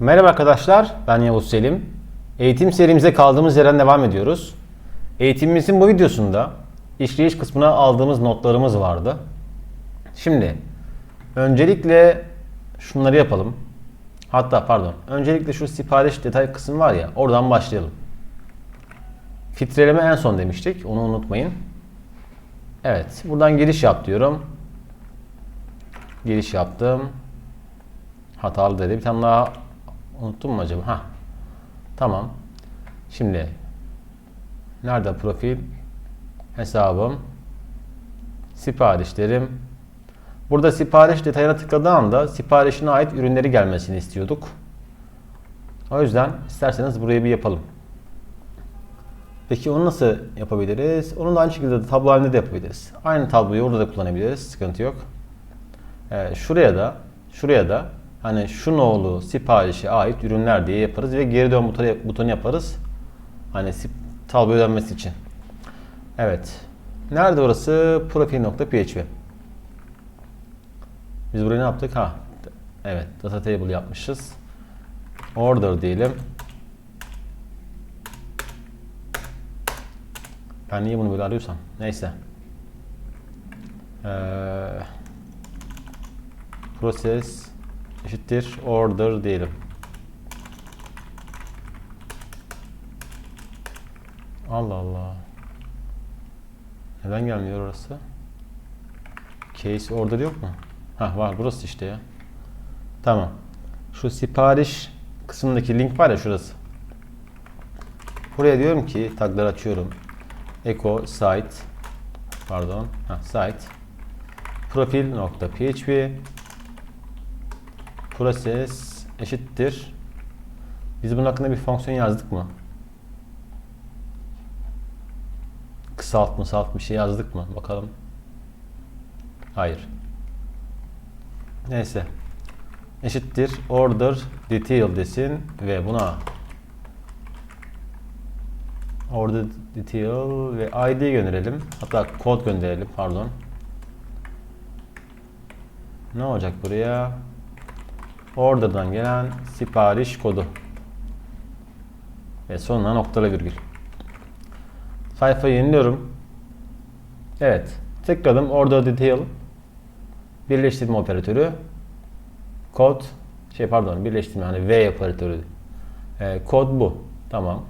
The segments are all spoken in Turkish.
Merhaba arkadaşlar, ben Yavuz Selim. Eğitim serimize kaldığımız yerden devam ediyoruz. Eğitimimizin bu videosunda işleyiş kısmına aldığımız notlarımız vardı. Şimdi öncelikle şunları yapalım. Hatta pardon, öncelikle şu sipariş detay kısmı var ya, oradan başlayalım. Filtreleme en son demiştik, onu unutmayın. Evet, buradan giriş yap diyorum. Giriş yaptım. Hatalı dedi. Bir tane daha unuttum mu acaba? Ha. Tamam. Şimdi nerede profil? Hesabım. Siparişlerim. Burada sipariş detayına tıkladığı anda siparişine ait ürünleri gelmesini istiyorduk. O yüzden isterseniz burayı bir yapalım. Peki onu nasıl yapabiliriz? Onu da aynı şekilde tablo halinde de yapabiliriz. Aynı tabloyu orada da kullanabiliriz. Sıkıntı yok. Ee, şuraya da şuraya da hani şu nolu siparişe ait ürünler diye yaparız ve geri dön butonu, yaparız. Hani tabloya dönmesi için. Evet. Nerede orası? Profil.php. Biz burayı ne yaptık? Ha. Evet. Data table yapmışız. Order diyelim. Ben niye bunu böyle arıyorsam? Neyse. Ee, Process eşittir order diyelim. Allah Allah. Neden gelmiyor orası? Case order yok mu? Ha var burası işte ya. Tamam. Şu sipariş kısmındaki link var ya şurası. Buraya diyorum ki tagları açıyorum. Echo site pardon ha, site profil.php process eşittir. Biz bunun hakkında bir fonksiyon yazdık mı? Kısalt mı salt bir şey yazdık mı? Bakalım. Hayır. Neyse. Eşittir order detail desin ve buna order detail ve id gönderelim. Hatta kod gönderelim pardon. Ne olacak buraya? Order'dan gelen sipariş kodu. Ve sonuna noktalı virgül. Sayfayı yeniliyorum. Evet. Tıkladım. Order detail. Birleştirme operatörü. Kod. Şey pardon. Birleştirme hani V operatörü. Ee, kod bu. Tamam.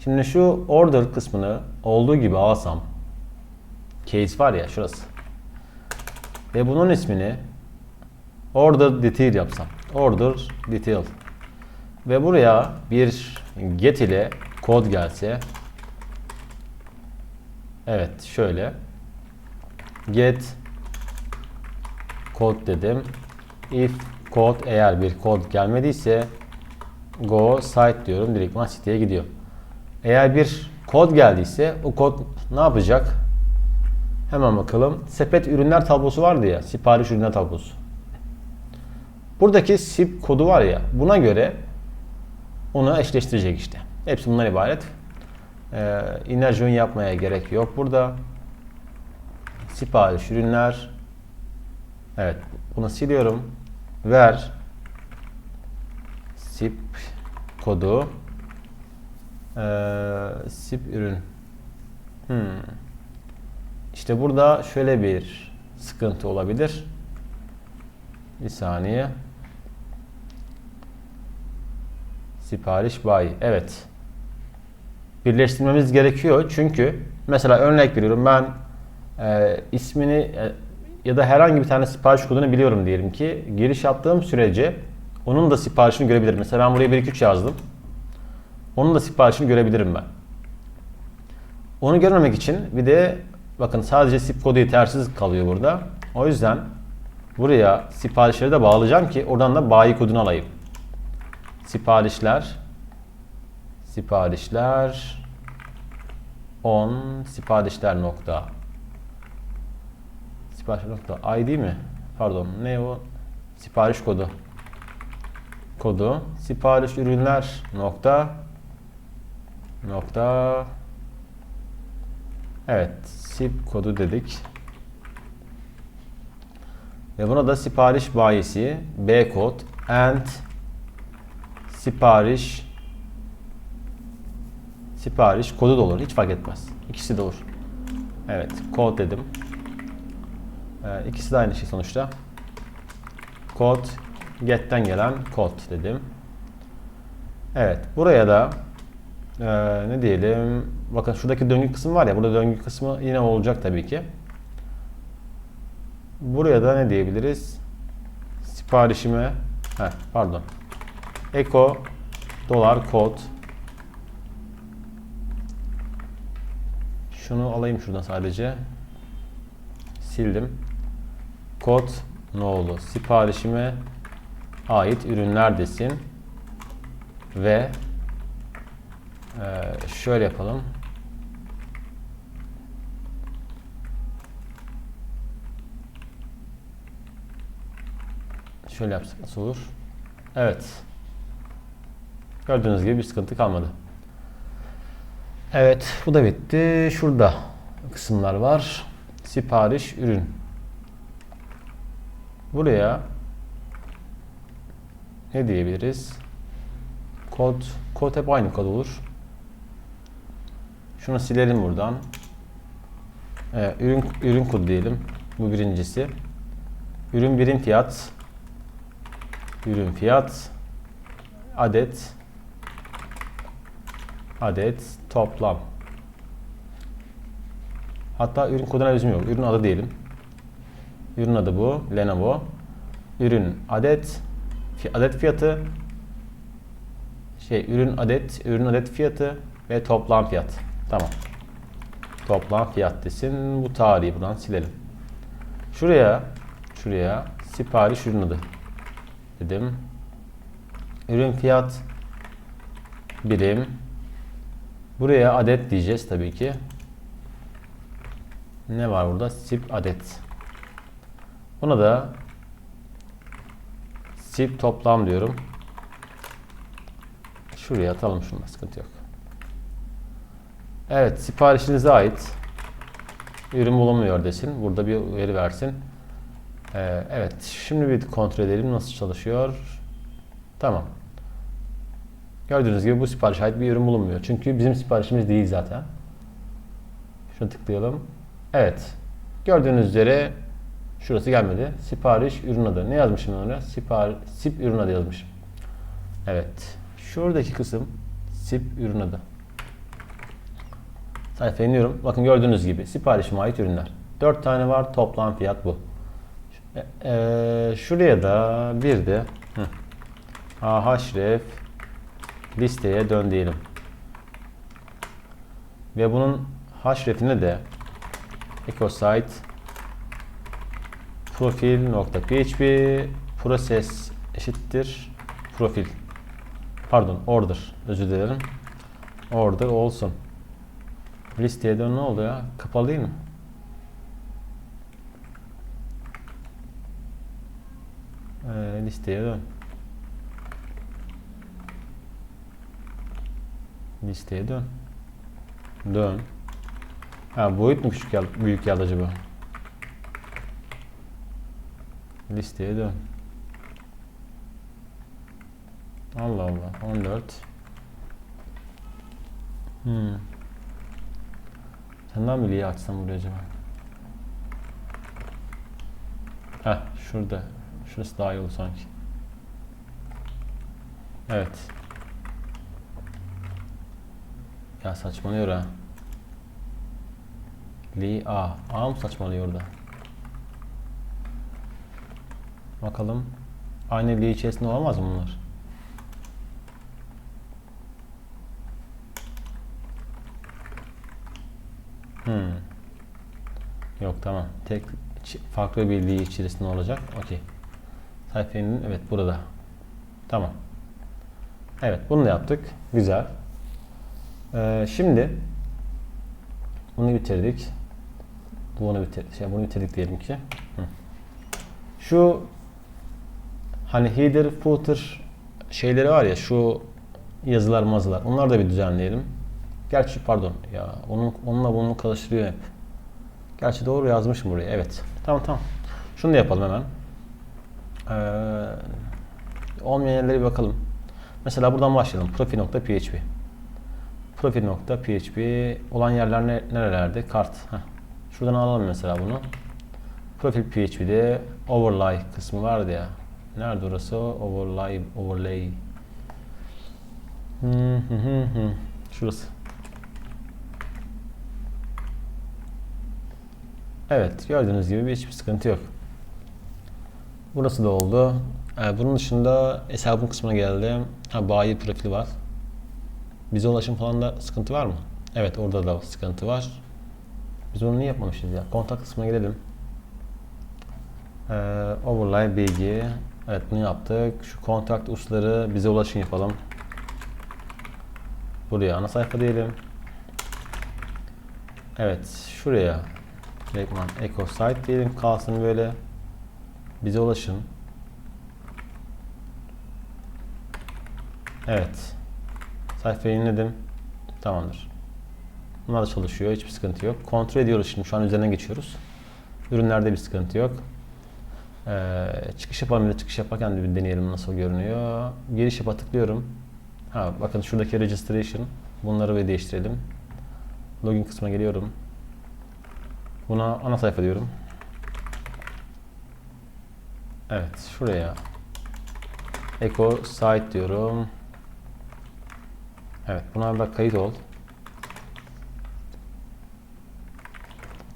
Şimdi şu order kısmını olduğu gibi alsam. Case var ya şurası. Ve bunun ismini order detail yapsam. Order detail. Ve buraya bir get ile kod gelse. Evet şöyle. Get kod dedim. If kod eğer bir kod gelmediyse go site diyorum. Direktman siteye gidiyor. Eğer bir kod geldiyse o kod ne yapacak? Hemen bakalım. Sepet ürünler tablosu vardı ya. Sipariş ürünler tablosu. Buradaki SIP kodu var ya. Buna göre onu eşleştirecek işte. Hepsi bundan ibaret. Ee, innerjoin yapmaya gerek yok burada. Sipariş ürünler. Evet. Bunu siliyorum. Ver SIP kodu ee, SIP ürün. Hmm. İşte burada şöyle bir sıkıntı olabilir. Bir saniye. Sipariş bay. Evet. Birleştirmemiz gerekiyor. Çünkü mesela örnek veriyorum ben e, ismini e, ya da herhangi bir tane sipariş kodunu biliyorum diyelim ki giriş yaptığım sürece onun da siparişini görebilirim. Mesela ben buraya 1 2 3 yazdım. Onun da siparişini görebilirim ben. Onu görmemek için bir de bakın sadece sip kodu yetersiz kalıyor burada. O yüzden buraya siparişleri de bağlayacağım ki oradan da bayi kodunu alayım. Siparişler. Siparişler. On siparişler nokta. Sipariş nokta id mi? Pardon ne o? Sipariş kodu. Kodu. Sipariş ürünler nokta. Nokta. Evet sip kodu dedik. Ve buna da sipariş bayisi b kod and sipariş sipariş kodu da olur. Hiç fark etmez. İkisi de olur. Evet. Kod dedim. Ee, ikisi de aynı şey sonuçta. Kod get'ten gelen kod dedim. Evet. Buraya da ee, ne diyelim? Bakın şuradaki döngü kısmı var ya. Burada döngü kısmı yine olacak tabii ki. Buraya da ne diyebiliriz? Siparişime heh, pardon. Eko dolar kod Şunu alayım şuradan sadece. Sildim. Kod ne oldu? Siparişime ait ürünler desin. Ve e, şöyle yapalım. Şöyle yapsak nasıl olur? Evet. Gördüğünüz gibi bir sıkıntı kalmadı. Evet, bu da bitti. Şurada kısımlar var. Sipariş, ürün. Buraya ne diyebiliriz? Kod, kod hep aynı kod olur. Şunu silelim buradan. Evet, ürün ürün kodu diyelim. Bu birincisi. Ürün birim fiyat. Ürün fiyat. Adet. Adet toplam. Hatta ürün koduna lüzum yok. Ürün adı diyelim. Ürün adı bu. Lenovo. Ürün adet. Adet fiyatı. Şey ürün adet. Ürün adet fiyatı ve toplam fiyat. Tamam. Toplam fiyat desin. Bu tarihi buradan silelim. Şuraya şuraya sipariş ürün adı dedim. Ürün fiyat birim. Buraya adet diyeceğiz tabii ki. Ne var burada? Sip adet. Buna da sip toplam diyorum. Şuraya atalım şunu sıkıntı yok. Evet siparişinize ait ürün bulunmuyor desin. Burada bir veri versin. Ee, evet şimdi bir kontrol edelim nasıl çalışıyor. Tamam. Gördüğünüz gibi bu sipariş ait bir ürün bulunmuyor. Çünkü bizim siparişimiz değil zaten. Şuna tıklayalım. Evet. Gördüğünüz üzere şurası gelmedi. Sipariş ürün adı. Ne yazmışım oraya? Sipar, sip ürün adı yazmışım. Evet. Şuradaki kısım sip ürün adı. Sayfaya iniyorum. Bakın gördüğünüz gibi siparişime ait ürünler. 4 tane var. Toplam fiyat bu. Ee, şuraya da bir de hı, ahref listeye dön diyelim. Ve bunun hrefine de ecosite profil.php process eşittir profil. Pardon order. Özür dilerim. Order olsun. Listeye dön ne oldu ya? Kapalı ee, listeye dön Listeye dön. Dön. Ha boyut mu küçük geldi, büyük geldi acaba? Listeye dön. Allah Allah. 14. Hmm. Senden mi liye açsam buraya acaba? Heh şurada. Şurası daha iyi olur sanki. Evet. Ya saçmalıyor ha. Li A. A mı saçmalıyor orada? Bakalım. Aynı Li içerisinde olamaz mı bunlar? Hmm. Yok tamam. Tek farklı bir Li içerisinde olacak. Okey. Sayfanın evet burada. Tamam. Evet bunu da yaptık. Güzel. Ee, şimdi bunu bitirdik. Bunu bitir şey bunu bitirdik diyelim ki. Hı. Şu hani header, footer şeyleri var ya şu yazılar mazılar. Onları da bir düzenleyelim. Gerçi pardon ya onun onunla bunu karıştırıyor hep. Gerçi doğru yazmışım buraya. Evet. Tamam tamam. Şunu da yapalım hemen. Ee, olmayan yerlere bir bakalım. Mesela buradan başlayalım. Profil.php Profil.php olan yerler ne, nerelerde? Kart. Heh. Şuradan alalım mesela bunu. Profil PHP'de overlay kısmı vardı ya. Nerede orası? Overlay, overlay. Şurası. Evet, gördüğünüz gibi hiçbir sıkıntı yok. Burası da oldu. Ee, bunun dışında hesabın kısmına geldim. Ha, bayi profili var. Bize ulaşım falan da sıkıntı var mı? Evet, orada da sıkıntı var. Biz onu niye yapmamışız ya? Kontak kısmına gidelim. Ee, overlay bilgi. Evet bunu yaptık. Şu kontakt uçları bize ulaşın yapalım. Buraya ana sayfa diyelim. Evet şuraya direktman echo site diyelim kalsın böyle. Bize ulaşın. Evet. Sayfayı yeniledim. Tamamdır. Bunlar da çalışıyor. Hiçbir sıkıntı yok. Kontrol ediyoruz şimdi. Şu an üzerinden geçiyoruz. Ürünlerde bir sıkıntı yok. Ee, çıkış yapalım bir çıkış yaparken de bir deneyelim nasıl görünüyor. Giriş yapa tıklıyorum. Ha bakın şuradaki registration. Bunları bir değiştirelim. Login kısmına geliyorum. Buna ana sayfa diyorum. Evet şuraya Echo site diyorum. Evet buna da kayıt ol.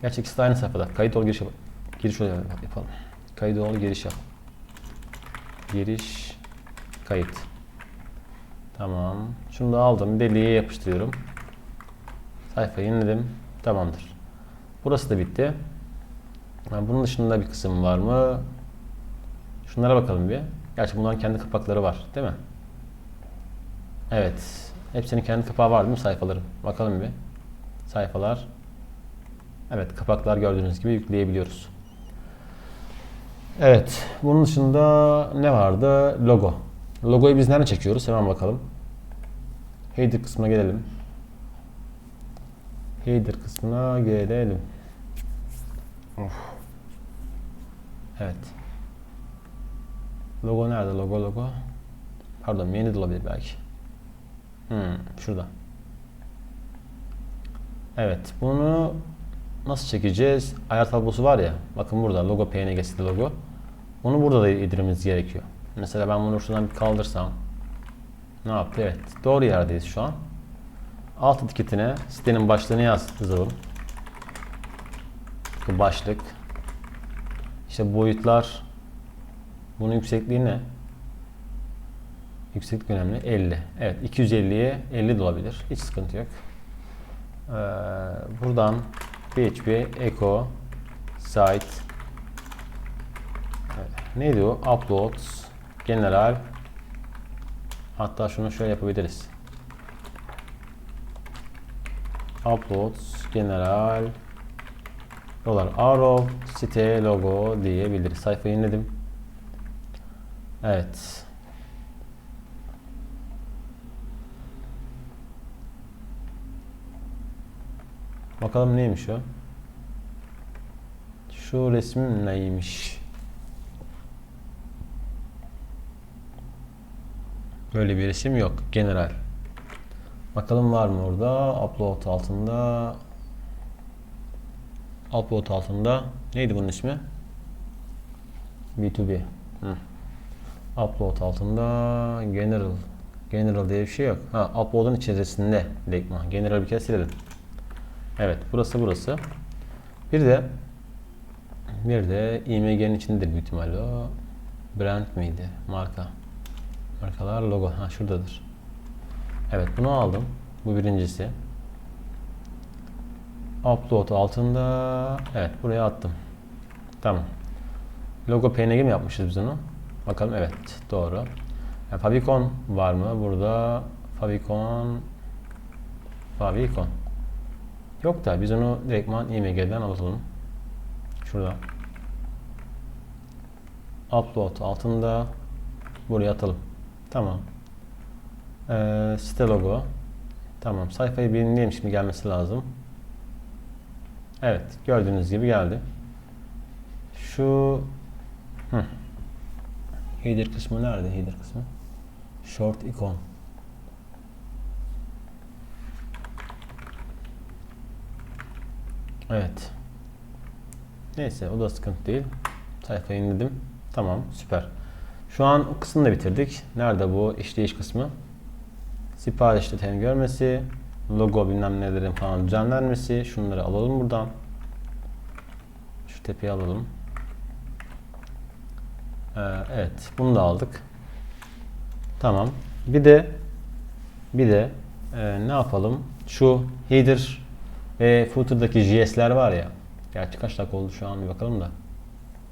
Gerçi ikisi de aynı sayfada. Kayıt ol giriş yap. Giriş ol yapalım. Kayıt ol giriş yap. Giriş kayıt. Tamam. Şunu da aldım. Deliğe yapıştırıyorum. Sayfayı yeniledim. Tamamdır. Burası da bitti. Bunun dışında bir kısım var mı? Şunlara bakalım bir. Gerçi bunların kendi kapakları var, değil mi? Evet. Hepsinin kendi kapağı var değil mi sayfaların? Bakalım bir. Sayfalar. Evet, kapaklar gördüğünüz gibi yükleyebiliyoruz. Evet, bunun dışında ne vardı? Logo. Logoyu biz nereden çekiyoruz? Hemen bakalım. Header kısmına gelelim. Header kısmına gelelim. Of. Evet. Logo nerede? Logo logo. Pardon, menü de olabilir belki. Hmm, şurada. Evet, bunu nasıl çekeceğiz? Ayar tablosu var ya. Bakın burada logo PNG'si logo. Onu burada da yedirmemiz gerekiyor. Mesela ben bunu şuradan bir kaldırsam. Ne yaptı? Evet. Doğru yerdeyiz şu an. Alt etiketine sitenin başlığını yazalım. Başlık. İşte boyutlar. Bunun yüksekliği ne? Yükseklik önemli. 50. Evet 250'ye 50 de olabilir. Hiç sıkıntı yok. Ee, buradan PHP echo site neydi o? Uploads general hatta şunu şöyle yapabiliriz. Uploads general dolar arrow site logo diyebiliriz. Sayfayı yeniledim. Evet. Bakalım neymiş o? Şu resmim neymiş? Böyle bir resim yok. General. Bakalım var mı orada? Upload altında. Upload altında. Neydi bunun ismi? B2B. Hı. Upload altında General. General diye bir şey yok. Ha, upload'un içerisinde direktman. General bir kere silelim. Evet, burası burası. Bir de bir de IMG'nin içindedir büyük ihtimalle o. Brand miydi? Marka. Markalar logo. Ha şuradadır. Evet bunu aldım. Bu birincisi. Upload altında. Evet buraya attım. Tamam. Logo PNG mi yapmışız biz onu? Bakalım evet doğru. Yani Favicon var mı burada? Favicon Favicon. Yok da biz onu direktman IMG'den alalım. Şurada. Upload altında buraya atalım. Tamam. Ee, site logo. Tamam. Sayfayı birinleyeyim şimdi gelmesi lazım. Evet. Gördüğünüz gibi geldi. Şu Hı. Header kısmı nerede? Header kısmı. Short icon. Evet. Neyse o da sıkıntı değil. Sayfayı indirdim. Tamam süper. Şu an o kısmını da bitirdik. Nerede bu işleyiş kısmı? Sipariş detayını görmesi, logo bilmem nelerin falan düzenlenmesi. Şunları alalım buradan. Şu tepeyi alalım. Ee, evet bunu da aldık. Tamam. Bir de bir de e, ne yapalım? Şu header ve footer'daki JS'ler var ya. Gerçi kaç dakika oldu şu an bir bakalım da.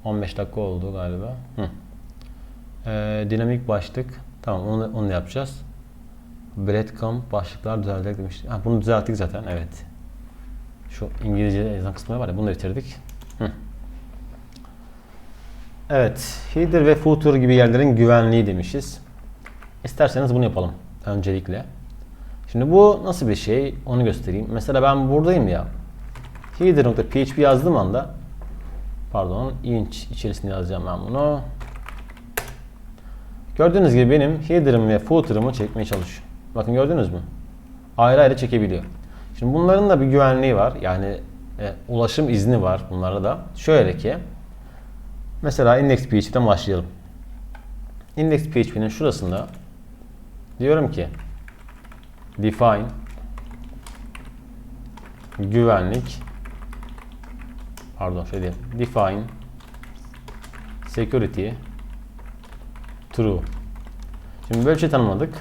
15 dakika oldu galiba. Hı. Ee, dinamik başlık. Tamam onu, onu yapacağız. Breadcrumb başlıklar düzeltecek demiştik. Ha, bunu düzelttik zaten evet. Şu İngilizce yazan kısmı var ya bunu da bitirdik. Hı. Evet. Header ve footer gibi yerlerin güvenliği demişiz. İsterseniz bunu yapalım öncelikle. Şimdi bu nasıl bir şey onu göstereyim. Mesela ben buradayım ya. Header.php yazdığım anda pardon inch içerisinde yazacağım ben bunu. Gördüğünüz gibi benim header'ım ve footer'ımı çekmeye çalışıyor. Bakın gördünüz mü? Ayrı ayrı çekebiliyor. Şimdi bunların da bir güvenliği var. Yani e, ulaşım izni var bunlara da. Şöyle ki mesela index.php'den başlayalım. Index.php'nin şurasında diyorum ki define. Güvenlik. Pardon şöyle diyeyim define. Security. True. Şimdi böyle bir şey tanımladık.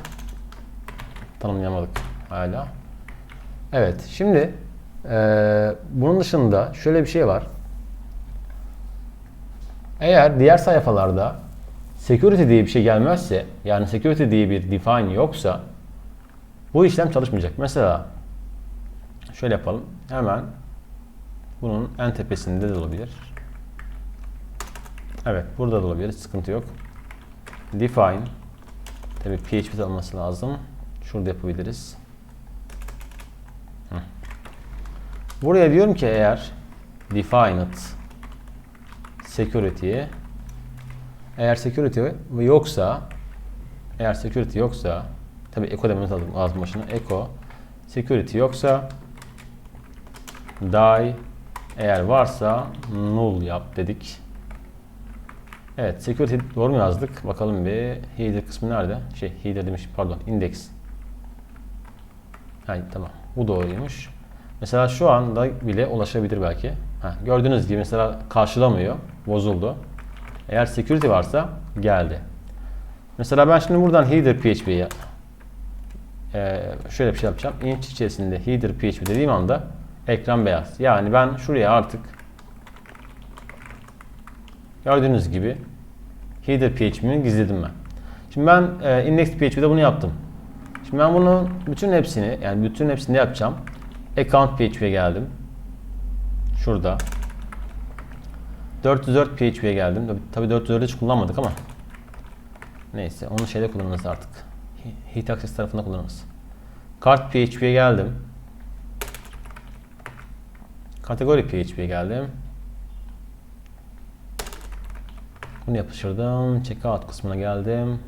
Tanımlayamadık hala. Evet şimdi eee, bunun dışında şöyle bir şey var. Eğer diğer sayfalarda security diye bir şey gelmezse yani security diye bir define yoksa bu işlem çalışmayacak. Mesela şöyle yapalım. Hemen bunun en tepesinde de olabilir. Evet, burada da olabilir. Sıkıntı yok. Define. Tabii PHP'de olması lazım. Şurada yapabiliriz. Buraya diyorum ki eğer defined security eğer security yoksa eğer security yoksa Tabi echo dememiz lazım, lazım başına. Echo security yoksa die eğer varsa null yap dedik. Evet security doğru mu yazdık? Bakalım bir header kısmı nerede? Şey header demiş pardon index. Hayır tamam bu doğruymuş. Mesela şu anda bile ulaşabilir belki. Heh, gördüğünüz gibi mesela karşılamıyor. Bozuldu. Eğer security varsa geldi. Mesela ben şimdi buradan header php'ye ee, şöyle bir şey yapacağım. inch içerisinde header php dediğim anda ekran beyaz. Yani ben şuraya artık gördüğünüz gibi header php'mi gizledim ben. Şimdi ben e, index php'de bunu yaptım. Şimdi ben bunu bütün hepsini yani bütün hepsini yapacağım. Account php'ye geldim. Şurada. 404 php'ye geldim. Tabii 404'ü hiç kullanmadık ama. Neyse onu şeyde kullanırız artık. Heat Access tarafında kullanırız. Kart PHP'ye geldim. Kategori PHP'ye geldim. Bunu yapıştırdım. Checkout kısmına geldim.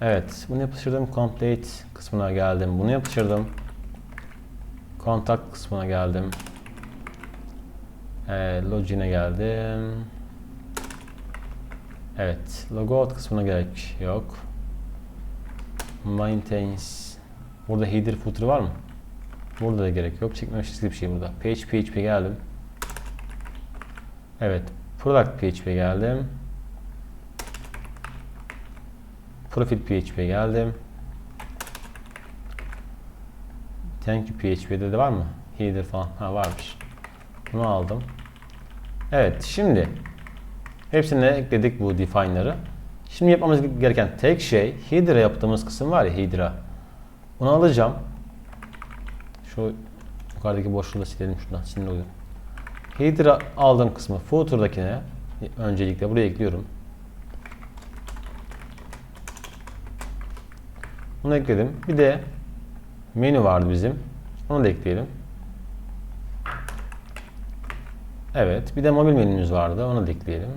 Evet, bunu yapıştırdım. Complete kısmına geldim. Bunu yapıştırdım. Contact kısmına geldim. Ee, login'e geldim. Evet, logout kısmına gerek yok. Maintains. Burada header footer var mı? Burada da gerek yok. Çekmemişiz gibi bir şey burada. Page PHP geldim. Evet, product PHP geldim. Profil PHP geldim. Thank you PHP'de de var mı? Header falan. Ha varmış. Bunu aldım. Evet, şimdi Hepsine ekledik bu define'ları. Şimdi yapmamız gereken tek şey Hydra yaptığımız kısım var ya Hydra. Onu alacağım. Şu yukarıdaki boşluğu da silelim şuradan sinir oluyor. Hydra aldığım kısmı footer'dakine öncelikle buraya ekliyorum. Bunu ekledim. Bir de menü vardı bizim. Onu da ekleyelim. Evet. Bir de mobil menümüz vardı. Onu da ekleyelim.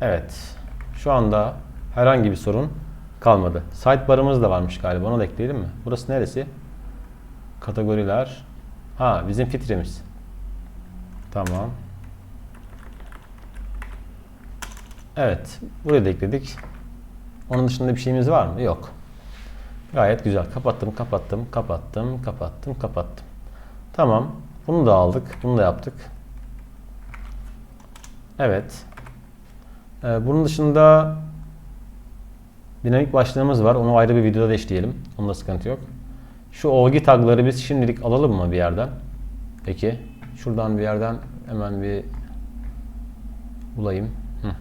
Evet. Şu anda herhangi bir sorun kalmadı. Sidebar'ımız da varmış galiba. Onu da ekleyelim mi? Burası neresi? Kategoriler. Ha bizim filtremiz. Tamam. Evet. Buraya da ekledik. Onun dışında bir şeyimiz var mı? Yok. Gayet güzel. Kapattım, kapattım, kapattım, kapattım, kapattım. Tamam. Bunu da aldık. Bunu da yaptık. Evet. Ee, bunun dışında dinamik başlığımız var. Onu ayrı bir videoda da işleyelim. Onda sıkıntı yok. Şu OG tagları biz şimdilik alalım mı bir yerden? Peki. Şuradan bir yerden hemen bir bulayım. Hı.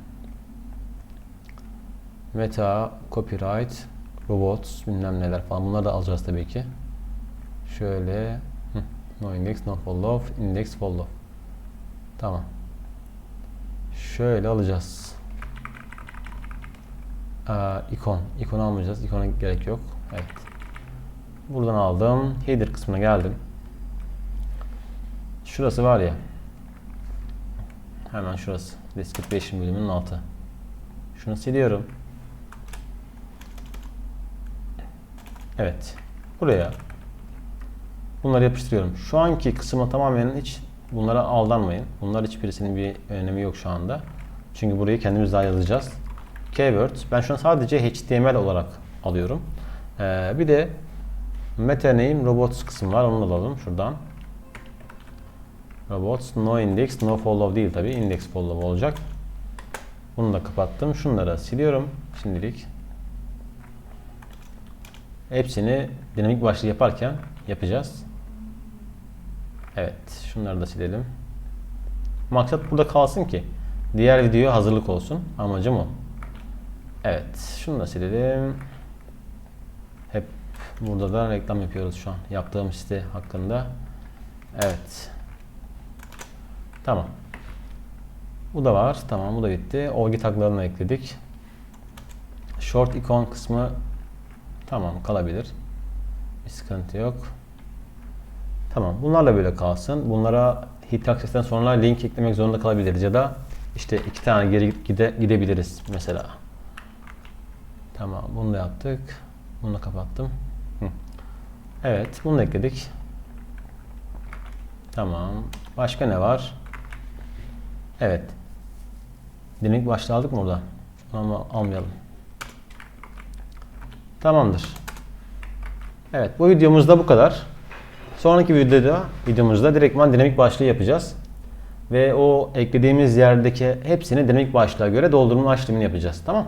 Meta, copyright, robots, bilmem neler falan. Bunları da alacağız tabii ki. Şöyle. Hı. No index, no follow, index follow. Tamam. Şöyle alacağız. Aa, ikon. İkon almayacağız. İkona gerek yok. Evet. Buradan aldım. Header kısmına geldim. Şurası var ya. Hemen şurası. Description bölümünün altı. Şunu siliyorum. Evet. Buraya bunları yapıştırıyorum. Şu anki kısma tamamen hiç bunlara aldanmayın. Bunlar hiçbirisinin bir önemi yok şu anda. Çünkü burayı kendimiz daha yazacağız. Keyword. Ben şu an sadece HTML olarak alıyorum. Ee, bir de meta name robots kısım var. Onu alalım şuradan. Robots no index no follow değil tabi. Index follow olacak. Bunu da kapattım. Şunları siliyorum şimdilik. Hepsini dinamik başlığı yaparken yapacağız. Evet. Şunları da silelim. Maksat burada kalsın ki diğer videoya hazırlık olsun. Amacım o. Evet. Şunu da silelim. Hep burada da reklam yapıyoruz şu an. Yaptığım site hakkında. Evet. Tamam. Bu da var. Tamam bu da bitti. Olgi taglarını ekledik. Short icon kısmı tamam kalabilir. Bir sıkıntı yok. Tamam. Bunlarla böyle kalsın. Bunlara hit access'ten sonra link eklemek zorunda kalabiliriz ya da işte iki tane geri gide, gidebiliriz mesela. Tamam. Bunu da yaptık. Bunu da kapattım. Hı. Evet. Bunu da ekledik. Tamam. Başka ne var? Evet. Dinamik başlığı aldık mı burada? Ama almayalım. Tamamdır. Evet bu videomuzda bu kadar. Sonraki videoda videomuzda direktman dinamik başlığı yapacağız. Ve o eklediğimiz yerdeki hepsini dinamik başlığa göre doldurma işlemini yapacağız. Tamam.